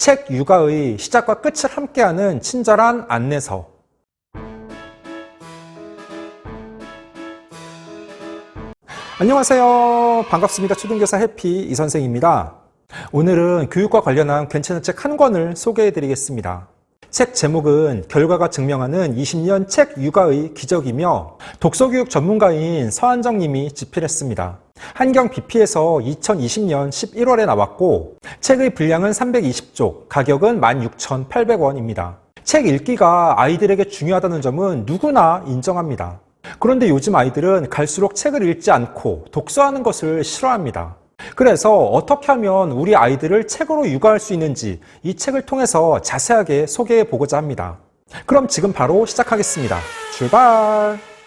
책 육아의 시작과 끝을 함께하는 친절한 안내서. 안녕하세요. 반갑습니다. 초등교사 해피 이 선생입니다. 오늘은 교육과 관련한 괜찮은 책 한 권을 소개해 드리겠습니다. 책 제목은 결과가 증명하는 20년 책 육아의 기적이며 독서교육 전문가인 서한정 님이 집필했습니다. 한경 BP에서 2020년 11월에 나왔고 책의 분량은 320쪽, 가격은 16,800원입니다. 책 읽기가 아이들에게 중요하다는 점은 누구나 인정합니다. 그런데 요즘 아이들은 갈수록 책을 읽지 않고 독서하는 것을 싫어합니다. 그래서 어떻게 하면 우리 아이들을 책으로 육아할 수 있는지 이 책을 통해서 자세하게 소개해 보고자 합니다. 그럼 지금 바로 시작하겠습니다. 출발!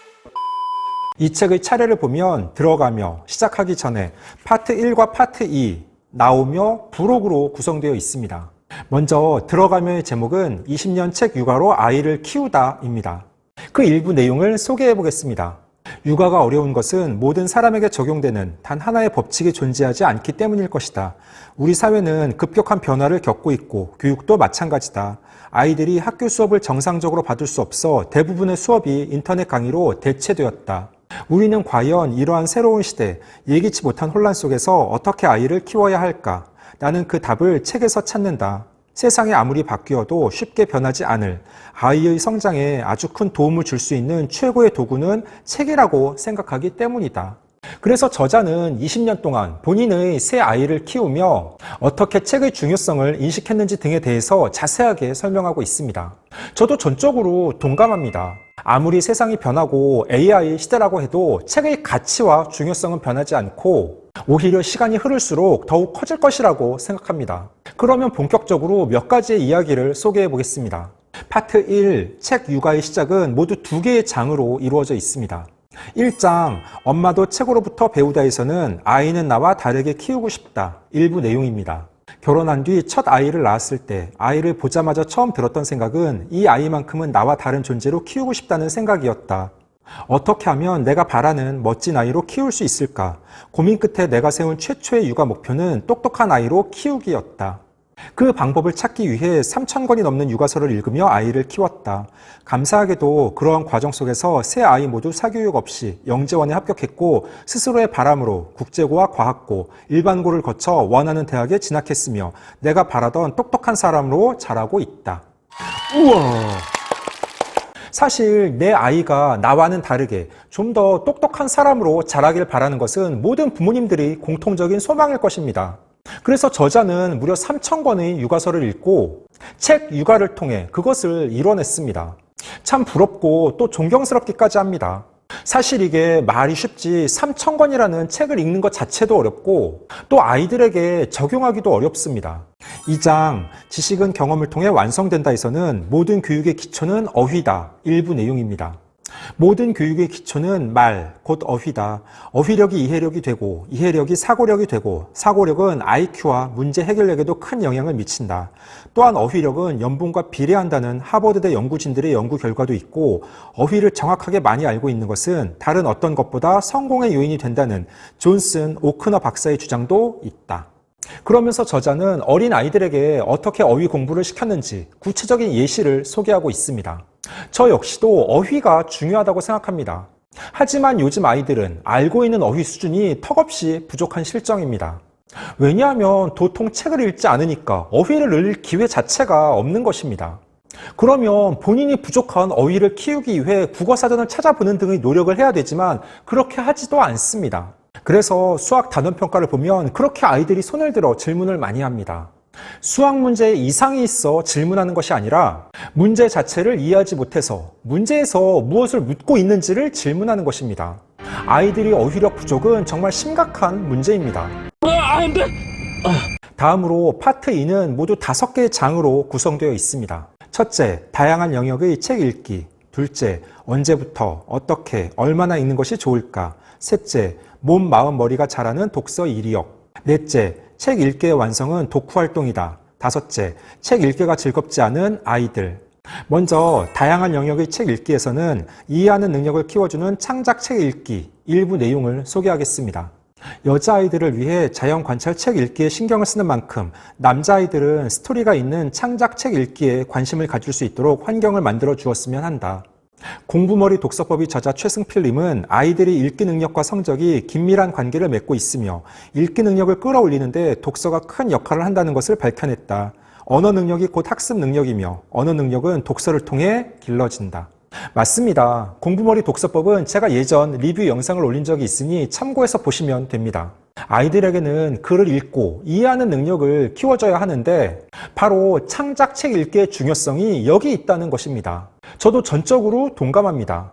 이 책의 차례를 보면 들어가며 시작하기 전에 파트 1과 파트 2 나오며 부록으로 구성되어 있습니다. 먼저 들어가며의 제목은 20년 책 육아로 아이를 키우다입니다. 그 일부 내용을 소개해 보겠습니다. 육아가 어려운 것은 모든 사람에게 적용되는 단 하나의 법칙이 존재하지 않기 때문일 것이다. 우리 사회는 급격한 변화를 겪고 있고 교육도 마찬가지다. 아이들이 학교 수업을 정상적으로 받을 수 없어 대부분의 수업이 인터넷 강의로 대체되었다. 우리는 과연 이러한 새로운 시대, 예기치 못한 혼란 속에서 어떻게 아이를 키워야 할까? 나는 그 답을 책에서 찾는다. 세상이 아무리 바뀌어도 쉽게 변하지 않을 아이의 성장에 아주 큰 도움을 줄 수 있는 최고의 도구는 책이라고 생각하기 때문이다. 그래서 저자는 20년 동안 본인의 새 아이를 키우며 어떻게 책의 중요성을 인식했는지 등에 대해서 자세하게 설명하고 있습니다. 저도 전적으로 동감합니다. 아무리 세상이 변하고 AI 시대라고 해도 책의 가치와 중요성은 변하지 않고 오히려 시간이 흐를수록 더욱 커질 것이라고 생각합니다. 그러면 본격적으로 몇 가지의 이야기를 소개해 보겠습니다. 파트 1, 책 육아의 시작은 모두 두 개의 장으로 이루어져 있습니다. 1장, 엄마도 책으로부터 배우다에서는 아이는 나와 다르게 키우고 싶다. 일부 내용입니다. 결혼한 뒤 첫 아이를 낳았을 때 아이를 보자마자 처음 들었던 생각은 이 아이만큼은 나와 다른 존재로 키우고 싶다는 생각이었다. 어떻게 하면 내가 바라는 멋진 아이로 키울 수 있을까? 고민 끝에 내가 세운 최초의 육아 목표는 똑똑한 아이로 키우기였다. 그 방법을 찾기 위해 3,000권이 넘는 육아서를 읽으며 아이를 키웠다. 감사하게도 그러한 과정 속에서 세 아이 모두 사교육 없이 영재원에 합격했고 스스로의 바람으로 국제고와 과학고, 일반고를 거쳐 원하는 대학에 진학했으며 내가 바라던 똑똑한 사람으로 자라고 있다. 우와! 사실 내 아이가 나와는 다르게 좀 더 똑똑한 사람으로 자라길 바라는 것은 모든 부모님들이 공통적인 소망일 것입니다. 그래서 저자는 무려 3,000권의 육아서를 읽고 책 육아를 통해 그것을 이뤄냈습니다. 참 부럽고 또 존경스럽기까지 합니다. 사실 이게 말이 쉽지 3,000권이라는 책을 읽는 것 자체도 어렵고 또 아이들에게 적용하기도 어렵습니다. 2장 지식은 경험을 통해 완성된다에서는 모든 교육의 기초는 어휘다 일부 내용입니다. 모든 교육의 기초는 말, 곧 어휘다. 어휘력이 이해력이 되고, 이해력이 사고력이 되고, 사고력은 IQ와 문제 해결력에도 큰 영향을 미친다. 또한 어휘력은 연봉과 비례한다는 하버드대 연구진들의 연구 결과도 있고, 어휘를 정확하게 많이 알고 있는 것은 다른 어떤 것보다 성공의 요인이 된다는 존슨 오크너 박사의 주장도 있다. 그러면서 저자는 어린 아이들에게 어떻게 어휘 공부를 시켰는지 구체적인 예시를 소개하고 있습니다. 저 역시도 어휘가 중요하다고 생각합니다. 하지만 요즘 아이들은 알고 있는 어휘 수준이 턱없이 부족한 실정입니다. 왜냐하면 도통 책을 읽지 않으니까 어휘를 늘릴 기회 자체가 없는 것입니다. 그러면 본인이 부족한 어휘를 키우기 위해 국어사전을 찾아보는 등의 노력을 해야 되지만 그렇게 하지도 않습니다. 그래서 수학 단원 평가를 보면 그렇게 아이들이 손을 들어 질문을 많이 합니다. 수학 문제에 이상이 있어 질문하는 것이 아니라 문제 자체를 이해하지 못해서 문제에서 무엇을 묻고 있는지를 질문하는 것입니다. 아이들이 어휘력 부족은 정말 심각한 문제입니다. 다음으로 파트 2는 모두 다섯 개의 장으로 구성되어 있습니다. 첫째, 다양한 영역의 책 읽기. 둘째, 언제부터, 어떻게, 얼마나 읽는 것이 좋을까. 셋째, 몸, 마음, 머리가 자라는 독서 이력. 넷째, 책 읽기의 완성은 독후 활동이다. 다섯째, 책 읽기가 즐겁지 않은 아이들. 먼저 다양한 영역의 책 읽기에서는 이해하는 능력을 키워주는 창작 책 읽기 일부 내용을 소개하겠습니다. 여자아이들을 위해 자연 관찰 책 읽기에 신경을 쓰는 만큼 남자아이들은 스토리가 있는 창작 책 읽기에 관심을 가질 수 있도록 환경을 만들어 주었으면 한다. 공부머리 독서법이 저자 최승필님은 아이들이 읽기 능력과 성적이 긴밀한 관계를 맺고 있으며 읽기 능력을 끌어올리는데 독서가 큰 역할을 한다는 것을 밝혀냈다. 언어 능력이 곧 학습 능력이며 언어 능력은 독서를 통해 길러진다. 맞습니다. 공부머리 독서법은 제가 예전 리뷰 영상을 올린 적이 있으니 참고해서 보시면 됩니다. 아이들에게는 글을 읽고 이해하는 능력을 키워줘야 하는데 바로 창작 책 읽기의 중요성이 여기 있다는 것입니다. 저도 전적으로 동감합니다.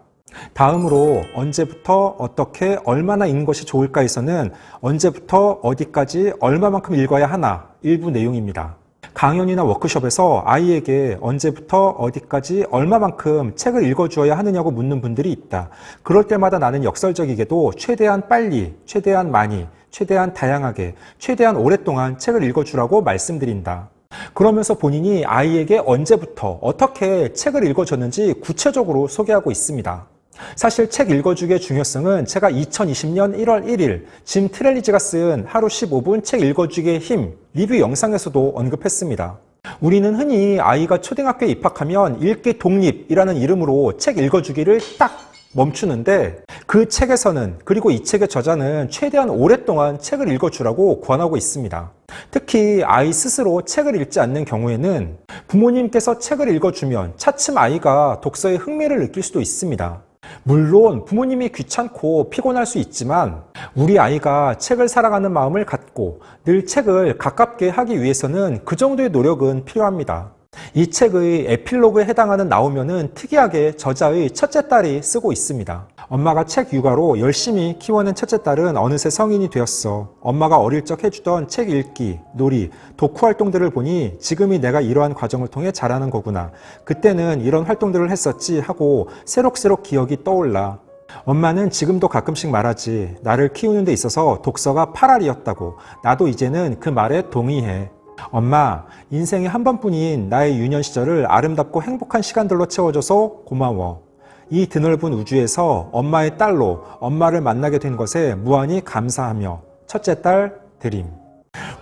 다음으로 언제부터 어떻게 얼마나 읽는 것이 좋을까에서는 언제부터 어디까지 얼마만큼 읽어야 하나 일부 내용입니다. 강연이나 워크숍에서 아이에게 언제부터 어디까지 얼마만큼 책을 읽어주어야 하느냐고 묻는 분들이 있다. 그럴 때마다 나는 역설적이게도 최대한 빨리, 최대한 많이, 최대한 다양하게, 최대한 오랫동안 책을 읽어주라고 말씀드린다. 그러면서 본인이 아이에게 언제부터 어떻게 책을 읽어줬는지 구체적으로 소개하고 있습니다. 사실 책 읽어주기의 중요성은 제가 2020년 1월 1일 짐 트렐리즈가 쓴 하루 15분 책 읽어주기의 힘 리뷰 영상에서도 언급했습니다. 우리는 흔히 아이가 초등학교에 입학하면 읽기 독립이라는 이름으로 책 읽어주기를 딱 멈추는데 그 책에서는 그리고 이 책의 저자는 최대한 오랫동안 책을 읽어주라고 권하고 있습니다. 특히 아이 스스로 책을 읽지 않는 경우에는 부모님께서 책을 읽어주면 차츰 아이가 독서에 흥미를 느낄 수도 있습니다. 물론 부모님이 귀찮고 피곤할 수 있지만 우리 아이가 책을 사랑하는 마음을 갖고 늘 책을 가깝게 하기 위해서는 그 정도의 노력은 필요합니다. 이 책의 에필로그에 해당하는 나오면은 특이하게 저자의 첫째 딸이 쓰고 있습니다. 엄마가 책 육아로 열심히 키워낸 첫째 딸은 어느새 성인이 되었어. 엄마가 어릴 적 해주던 책 읽기, 놀이, 독후 활동들을 보니 지금이 내가 이러한 과정을 통해 자라는 거구나. 그때는 이런 활동들을 했었지 하고 새록새록 기억이 떠올라. 엄마는 지금도 가끔씩 말하지. 나를 키우는 데 있어서 독서가 팔알이었다고. 나도 이제는 그 말에 동의해. 엄마, 인생의 한 번뿐인 나의 유년 시절을 아름답고 행복한 시간들로 채워줘서 고마워. 이 드넓은 우주에서 엄마의 딸로 엄마를 만나게 된 것에 무한히 감사하며 첫째 딸 드림.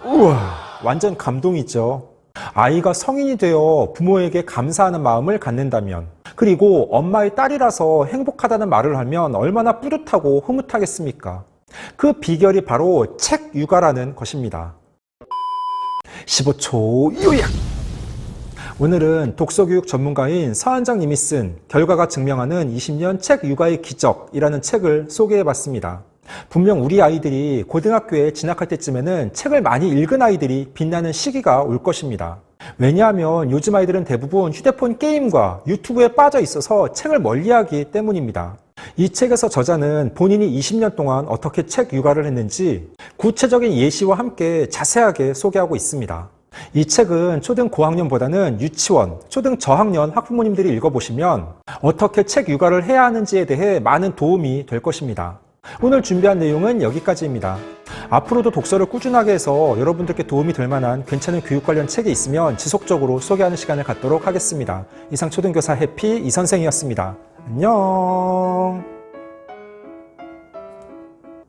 우와, 완전 감동이죠. 아이가 성인이 되어 부모에게 감사하는 마음을 갖는다면, 그리고 엄마의 딸이라서 행복하다는 말을 하면 얼마나 뿌듯하고 흐뭇하겠습니까? 그 비결이 바로 책 육아라는 것입니다. 15초 요약! 오늘은 독서교육 전문가인 서한정 님이 쓴 결과가 증명하는 20년 책 육아의 기적이라는 책을 소개해 봤습니다. 분명 우리 아이들이 고등학교에 진학할 때쯤에는 책을 많이 읽은 아이들이 빛나는 시기가 올 것입니다. 왜냐하면 요즘 아이들은 대부분 휴대폰 게임과 유튜브에 빠져 있어서 책을 멀리하기 때문입니다. 이 책에서 저자는 본인이 20년 동안 어떻게 책 육아를 했는지 구체적인 예시와 함께 자세하게 소개하고 있습니다. 이 책은 초등 고학년보다는 유치원, 초등 저학년 학부모님들이 읽어보시면 어떻게 책 육아를 해야 하는지에 대해 많은 도움이 될 것입니다. 오늘 준비한 내용은 여기까지입니다. 앞으로도 독서를 꾸준하게 해서 여러분들께 도움이 될 만한 괜찮은 교육 관련 책이 있으면 지속적으로 소개하는 시간을 갖도록 하겠습니다. 이상 초등교사 해피 이선생이었습니다. 안녕!